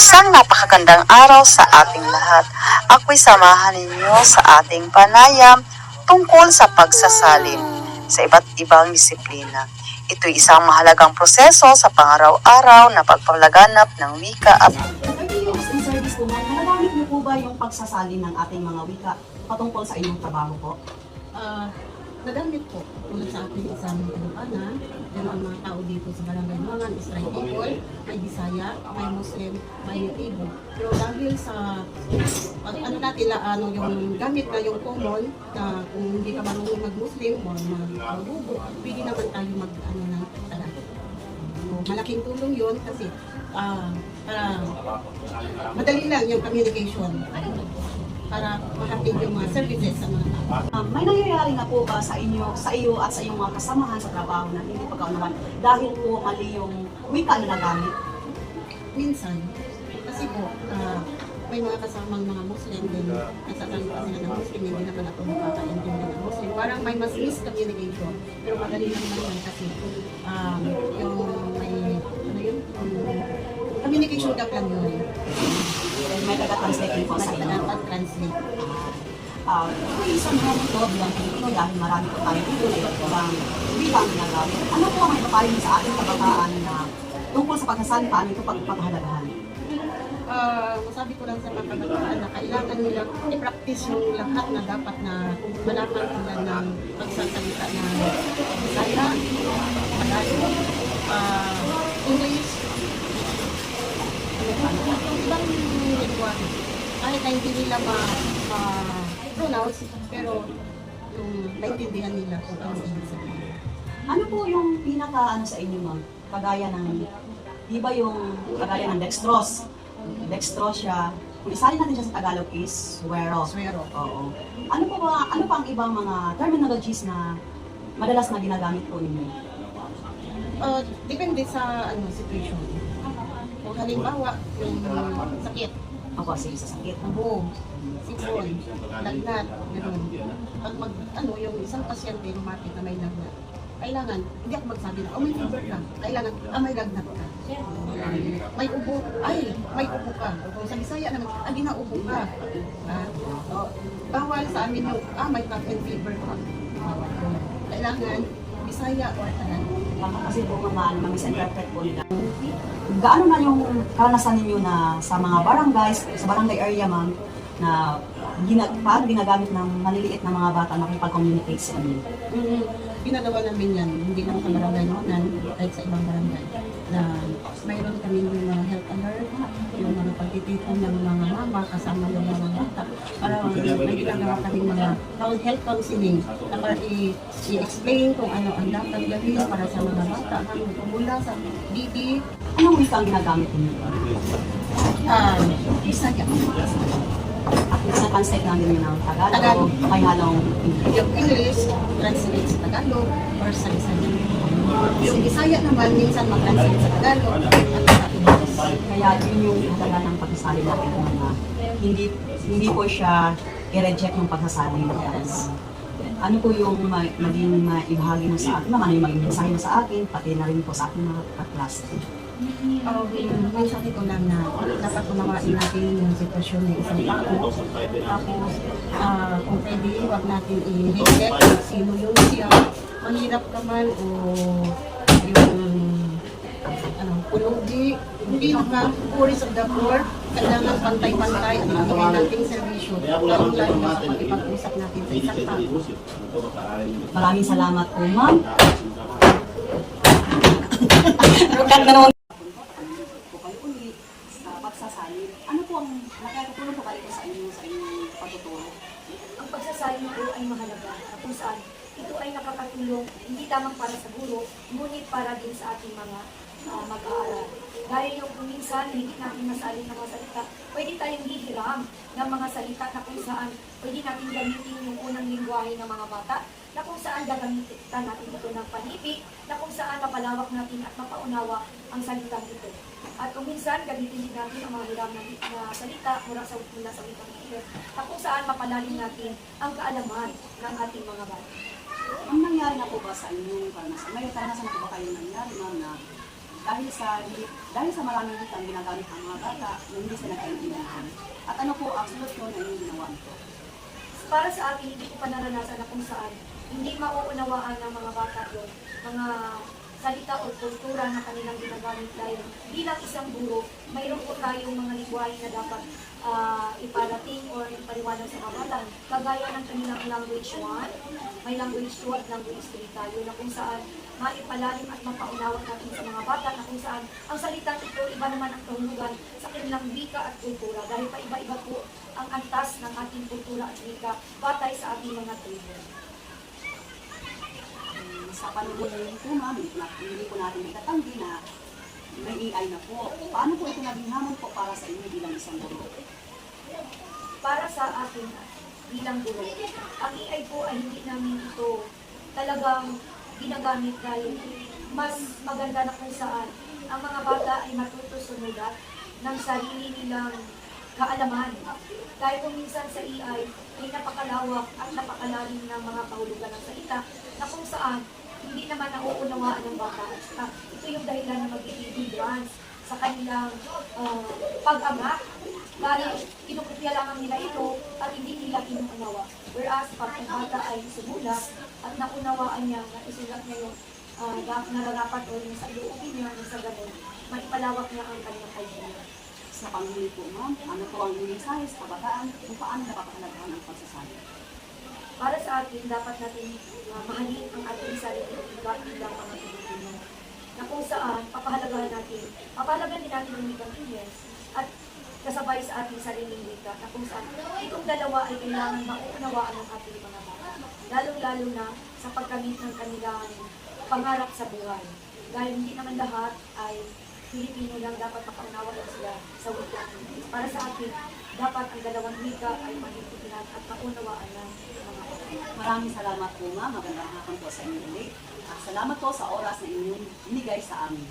Isang napakagandang araw sa ating lahat. Ako'y samahan ninyo sa ating panayam tungkol sa pagsasalin sa iba't ibang disiplina. Ito'y isang mahalagang proseso sa pangaraw-araw na pagpalaganap ng wika at in service po, ma'am, nagagamit niyo po ba yung pagsasalin ng ating mga wika patungkol sa inyong trabaho po? Ah, nagamit po tulad sa ating isang Ilocana, pero ang mga tao dito sa Barangay Mangan is right people, may Bisaya, may Muslim, may Ibo. Pero dahil sa pag ano natin na ano yung gamit na yung common na kung hindi ka marunong mag-Muslim o mag-Bugo, pwede naman tayo mag ano ng Tagalog. So, malaking tulong yun kasi ah para madali lang yung communication para mahatid yung mga services sa mga tao. Um, may nangyayari na po ba sa inyo, sa iyo at sa iyong mga kasamahan sa trabaho na hindi pagkaunawan dahil po mali yung wika na nagamit? minsan, kasi po, ah, may mga kasamang mga Muslim din, nasasabi kasi na ng Muslim, hindi naman ako makakaintindi ng Muslim. Parang may mas miscommunication. Pero madali lang naman kasi um, yung may, ano yun, um, communication gap lang yun. May taga-translate po sa inyo. Nag-translate. Uh, may isang mga ito bilang Pilipino dahil marami po tayo dito na iba't ibang wika ang ginagamit. Ano po ang ipapayo niyo sa ating kabataan na tungkol sa pagsasalin, paano ito pagpapahalagahan? Ah, masabi ko lang sa mga kabataan na kailangan nila i-practice yung lahat na dapat na malaman nila ng pagsasalita ng Bisaya, Tagalog, ah, English, ano pa, yung ibang lingwa. Kahit na hindi nila ma- ma-pronounce, pero yung naintindihan nila kung ano ibig sabihin. Ano po yung pinaka ano sa inyo ma'am? Kagaya ng, di ba yung kagaya ng dextrose? Dextrose siya, kung isalin natin siya sa Tagalog is suero. Swero. Oo. Ano pa ba, ano pa ang ibang mga terminologies na madalas na ginagamit po ninyo? Ah, depende sa ano situation. Kung halimbawa, yung sakit, Ako kasi sa sakit. buo, sipon, lagnat, gano'n. Pag mag, ano, yung isang pasyente lumapit na may lagnat, kailangan, hindi ako magsabi na, oh may fever ka. Kailangan, ah may lagnat ka. May ubo, ay, may ubo ka. Kung sa Bisaya naman, ah di ubo ka. Ah, oh, bawal sa amin yung, ah may and fever ka. Kailangan, Bisaya or Tagalog. Baka kasi po mga ano, misinterpret po nila. Gaano na yung karanasan ninyo na sa mga barangays, sa barangay area ma'am, na gina, paano ginagamit ng maliliit na mga bata makipag-communicate sa inyo? Mm, ginagawa namin yan, hindi lang sa barangay Nonan, kahit sa ibang barangay. Na mayroon kami yung mga health alert, yung mga pagtitipon ng mga mama kasama yung mga bata. Para may ginagawa kaming mga health counseling na para i-explain kung ano ang dapat gawin para sa mga bata. Mula sa DD, Anong wika ang ginagamit ninyo? uh, Bisaya. At na-translate namin yun ng Tagalog, Tagalog. may halong Yung English, translate sa Tagalog or sa Bisaya. Yung Bisaya naman, minsan mag-translate sa Tagalog at sa English. Kaya yun yung halaga ng pagsasali natin ng mga hindi hindi po siya i-reject yung pagsasali natin. Ano po yung ma- maging maibahagi mo sa akin, naman ano yung maging mensahe mo sa akin, pati na rin po sa aking mga kaklase. May sabi ko lang na dapat unawain natin yung sitwasyon ng isang tao. Tapos, ah, kung pwede, huwag natin i-reject kung sino yun siya. Mahirap ka man o yung ano, pulubi, hindi naman puris of the poor, kailangan pantay-pantay ang ibigay nating serbisyo. Lalo lalo na sa pag-ipag-usap natin sa isang tao. Maraming salamat po, ma'am. Naman kayo ulit sa pagsasali. Ano po ang nakakatulong po kayo sa inyo sa inyong pagtuturo? Ang pagsasali po ay mahalaga na kung saan ito ay nakakatulong hindi lamang para sa guro, ngunit para din sa ating mga ah, mag-aaral. Dahil yung kung minsan hindi natin masalit ng mga salita, pwede tayong hihiram ng mga salita na kung saan pwede natin gamitin yung unang lingwahe ng mga bata, na kung saan gagamitan natin ito ng panibig, na kung saan mapalawak natin at mapaunawa ang salitang ito. At kung minsan, gamitin din natin ang mga hiram na, na salita mula sa, mula sa wikang Ingles, na kung saan mapalalim natin ang kaalaman ng ating mga bata. Ang nangyari na po ba sa inyong karanasan? May karanasan na po ba kayo nangyari, ma'am, na dahil sa dahil sa maraming wikang ginagamit ang mga bata na hindi sila nagkaintindihan. At ano po ang solusyon na inyong ginawa nito? para sa akin, hindi ko pa naranasan na kung saan hindi mauunawaan ng mga bata yun, mga salita o kultura na kanilang ginagamit dahil bilang isang guro, mayroon po tayong mga ligwahe na dapat ah, iparating or ipaliwanag sa mga bata. Kagaya ng kanilang language 1, may language 2 at language 3 tayo na kung saan maipalalim at mapaunawa natin sa mga bata na kung saan ang salitang ito iba naman ang kahulugan sa kanilang wika at kultura dahil pa iba-iba po ang antas ng ating kultura at wika batay sa ating mga tribo. Sa panahon ngayon po, ma'am, hindi po natin, itatanggi na may AI na po. Paano po ito naging hamon po para sa inyo bilang isang guro? para sa akin bilang guro. Ang AI po ay hindi namin ito talagang ginagamit dahil mas maganda na kung saan ang mga bata ay matutusunudat ng sarili nilang kaalaman. Dahil kung minsan sa AI ay napakalawak at napakalalim ng mga kahulugan ng salita na kung saan hindi naman nauunawaan ng bata. At ito yung dahilan na magiging hindrance sa kanilang uh, pag-ama dahil kinukopya lamang nila ito at hindi nila inuunawa. Whereas pag ang bata ay sumulat at naunawaan niya na isulat niya yung uh, nararapat o yung sa iluupin niya yung sa ganun, maipalawak niya ang kanyang idea. Sa panghuli po, ma'am, ano po ang mensahe sa kabataan kung paano napapahalagahan ang pagsasali? Para sa atin, dapat natin uh, mahalin ang ating sarili at bilang mga Pilipino. Na kung saan, papahalagahan natin, papahalagahan din natin ang wikang Ingles at kasabay sa ating sariling wika na kung saan itong dalawa ay kailangan mauunawaan ng ating mga bata. Lalong-lalo na sa pagkamit ng kanilang pangarap sa buhay. Dahil hindi naman lahat ay Pilipino lang dapat makaunawa sila sa wika. Para sa atin, dapat ang dalawang wika ay maintindihan at maunawaan ng mga. Maraming salamat po, ma'am. Magandang hapon po sa inyo ulit. At salamat po sa oras na inyong binigay sa amin.